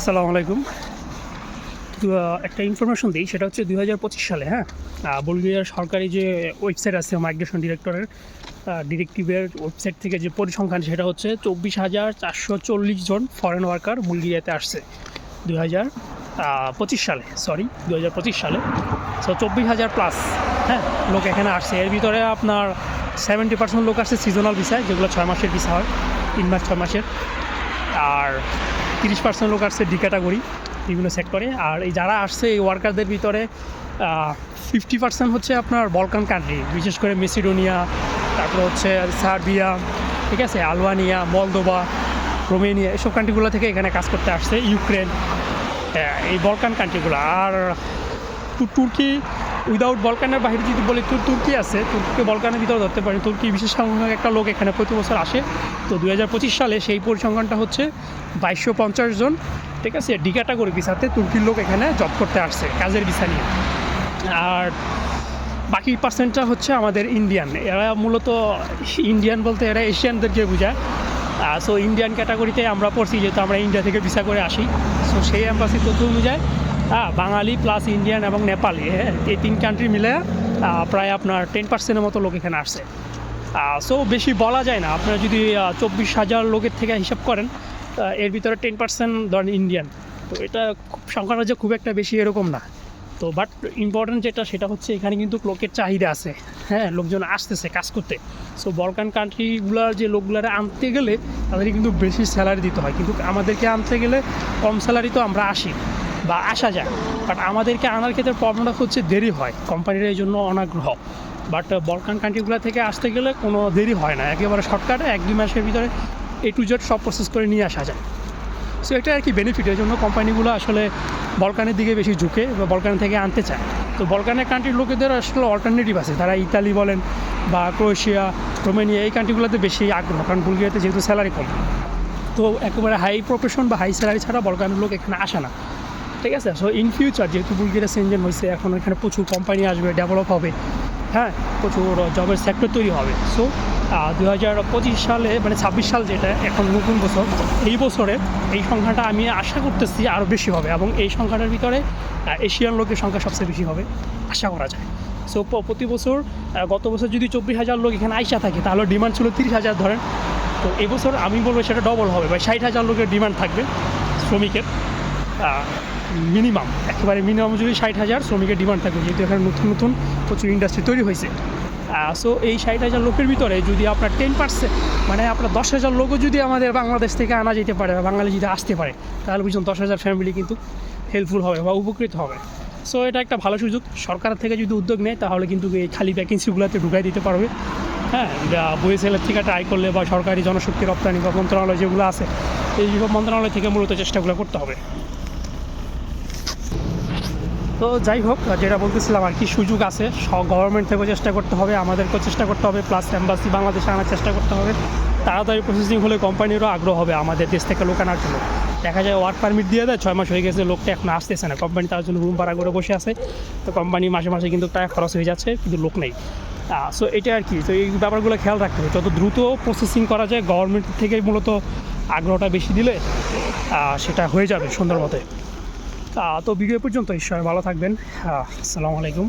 আসসালামু আলাইকুম একটা ইনফরমেশন দিই, সেটা হচ্ছে দুই হাজার পঁচিশ সালে হ্যাঁ? বুলগেরিয়ার সরকারি যে ওয়েবসাইট আছে মাইগ্রেশন ডিরেক্টরের ডিরেক্টিভের ওয়েবসাইট থেকে যে পরিসংখ্যান, সেটা হচ্ছে চব্বিশ হাজার চারশো চল্লিশ জন ফরেন ওয়ার্কার বুলগেরিয়াতে আসছে দুই হাজার পঁচিশ সালে সরি দু হাজার পঁচিশ সালে। সো চব্বিশ হাজার প্লাস হ্যাঁ লোক এখানে আসছে। এর ভিতরে আপনার সেভেন্টি পার্সেন্ট লোক আসছে সিজনাল ভিসায় যেগুলো ছয় মাসের ভিসা হয়, তিন মাস, ছয় মাসের। আর তিরিশ পার্সেন্ট লোক আসছে ডি ক্যাটাগরি বিভিন্ন সেক্টরে আর এই যারা আসছে, এই ওয়ার্কারদের ভিতরে ফিফটি পার্সেন্ট হচ্ছে আপনার বলকান কান্ট্রি বিশেষ করে মেসিডোনিয়া তারপর হচ্ছে সার্বিয়া ঠিক আছে? আলবানিয়া মলদোবা রোমেনিয়া এসব কান্ট্রিগুলো থেকে এখানে কাজ করতে আসছে ইউক্রেন এই বলকান কান্ট্রিগুলো আর তুর্কি উইদাউট বলকানের বাইরে যদি বলি তুর্কি আছে। তুর্কিকে বলকানের ভিতরে ধরতে পারি। তুর্কি বিশেষ সংখ্যক একটা লোক এখানে প্রতি বছর আসে। তো দু হাজার পঁচিশ সালে সেই পরিসংখ্যানটা হচ্ছে বাইশশো পঞ্চাশ জন। ঠিক আছে ডি ক্যাটাগরি ভিসাতে তুর্কির লোক এখানে জব করতে আসছে, কাজের ভিসা নিয়ে। আর বাকি পার্সেন্টটা হচ্ছে আমাদের ইন্ডিয়ান এরা মূলত ইন্ডিয়ান বলতে এরা এশিয়ানদেরকে বোঝায়। সো ইন্ডিয়ান ক্যাটাগরিতে আমরা পড়ছি, যেহেতু আমরা ইন্ডিয়া থেকে ভিসা করে আসি। সো সেই অ্যাম্বাসি তথ্য অনুযায়ী হ্যাঁ বাঙালি প্লাস ইন্ডিয়ান এবং নেপালি হ্যাঁ এই তিন কান্ট্রি মিলে প্রায় আপনার টেন পার্সেন্টের মতো লোক এখানে আসছে সো বেশি বলা যায় না। আপনারা যদি চব্বিশ হাজার লোকের থেকে হিসাব করেন এর ভিতরে টেন পার্সেন্ট ধরেন ইন্ডিয়ান তো এটা খুব সংখ্যাটা যে খুব একটা বেশি এরকম না। তো বাট ইম্পর্টেন্ট যেটা, সেটা হচ্ছে এখানে কিন্তু লোকের চাহিদা আছে। হ্যাঁ লোকজন আসতেছে কাজ করতে। সো বলকান কান্ট্রিগুলোর যে লোকগুলারা আনতে গেলে তাদেরকে কিন্তু বেশি স্যালারি দিতে হয়। কিন্তু আমাদেরকে আনতে গেলে কম স্যালারি তো আমরা আসি। বা আসা যায়। বাট আমাদেরকে আনার ক্ষেত্রে প্রবলেমটা হচ্ছে দেরি হয়। কোম্পানির এই জন্য অনাগ্রহ। বাট বলকান কান্ট্রিগুলো থেকে আসতে গেলে কোনো দেরি হয় না। একেবারে শর্টকাটে এক দুই মাসের ভিতরে এ টু জেড সব প্রসেস করে নিয়ে আসা যায়। সো এটা আর কি বেনিফিট এর জন্য কোম্পানিগুলো আসলে বলকানের দিকে বেশি ঝুঁকে বা বলকান থেকে আনতে চায়। তো বলকানের কান্ট্রির লোকেদের আসলে অল্টারনেটিভ আছে। তারা ইতালি বলেন বা ক্রোয়েশিয়া রোমেনিয়া এই কান্ট্রিগুলোতে বেশি আগ্রহ। কারণ বুলগেরিয়াতে যেহেতু স্যালারি কম। তো একেবারে হাই প্রফেশন বা হাই স্যালারি ছাড়া বলকানের লোক এখানে আসে না। ঠিক আছে? সো ইন ফিউচার যেহেতু বুলগেরিয়া সেঞ্জেন হয়েছে এখন এখানে প্রচুর কোম্পানি আসবে ডেভেলপ হবে হ্যাঁ? প্রচুর জবের সেক্টর তৈরি হবে। সো দু হাজার পঁচিশ সালে মানে ছাব্বিশ সাল যেটা, এখন নতুন বছর, এই বছরে এই সংখ্যাটা আমি আশা করতেছি আরও বেশি হবে এবং এই সংখ্যাটার ভিতরে এশিয়ান লোকের সংখ্যা সবচেয়ে বেশি হবে, আশা করা যায়। সো প্রতি বছর গত বছর যদি চব্বিশ হাজার লোক এখানে আইসা থাকে, তাহলে ডিমান্ড ছিল তিরিশ হাজার ধরেন। তো এবছর আমি বলব সেটা ডবল হবে, বা ষাট হাজার লোকের ডিমান্ড থাকবে শ্রমিকের। মিনিমাম, একেবারে মিনিমাম যদি ষাট হাজার শ্রমিকের ডিমান্ড থাকবে যেহেতু এখানে নতুন নতুন প্রচুর ইন্ডাস্ট্রি তৈরি হয়েছে। সো এই ষাট হাজার লোকের ভিতরে যদি আপনার টেন পার্সেন্ট মানে আপনার দশ হাজার লোকও যদি আমাদের বাংলাদেশ থেকে আনা যেতে পারে বা বাঙালি যদি আসতে পারে, তাহলে বুঝুন দশ হাজার ফ্যামিলি কিন্তু হেল্পফুল হবে বা উপকৃত হবে। সো এটা একটা ভালো সুযোগ। সরকার থেকে যদি উদ্যোগ নেয়, তাহলে কিন্তু এই খালি ভ্যাকেন্সিগুলোতে ঢুকাই দিতে পারবে। হ্যাঁ বইএসএলের থেকে ট্রাই করলে বা সরকারি জনশক্তি রপ্তানি বা মন্ত্রণালয় যেগুলো আছে, এই মন্ত্রণালয় থেকে মূলত চেষ্টাগুলো করতে হবে। তো যাই হোক, যেটা বলতেছিলাম আর কি, সুযোগ আছে। গভর্নমেন্ট থেকেও চেষ্টা করতে হবে, আমাদেরকেও চেষ্টা করতে হবে প্লাস অ্যাম্বাসি বাংলাদেশে আনার চেষ্টা করতে হবে। তাড়াতাড়ি প্রসেসিং হলে কোম্পানিরও আগ্রহ হবে আমাদের দেশ থেকে লোক আনার জন্য। দেখা যায় ওয়ার্ক পারমিট দিয়ে দেয়, ছয় মাস হয়ে গেছে, লোকটা এখন আসতেছে না। কোম্পানি তার জন্য রুম ভাড়া করে বসে আছে। তো কোম্পানি মাসে মাসে কিন্তু টাকা খরচ হয়ে যাচ্ছে, কিন্তু লোক নেই। সো এটা আর কি, তো এই ব্যাপারগুলো খেয়াল রাখতে হবে। যত দ্রুত প্রসেসিং করা যায় গভর্নমেন্ট থেকে মূলত আগ্রহটা বেশি দিলে সেটা হয়ে যাবে সুন্দর মতে। তো ভিডিও পর্যন্ত ঈশ্বর ভালো থাকবেন। আহ, আসসালামু আলাইকুম।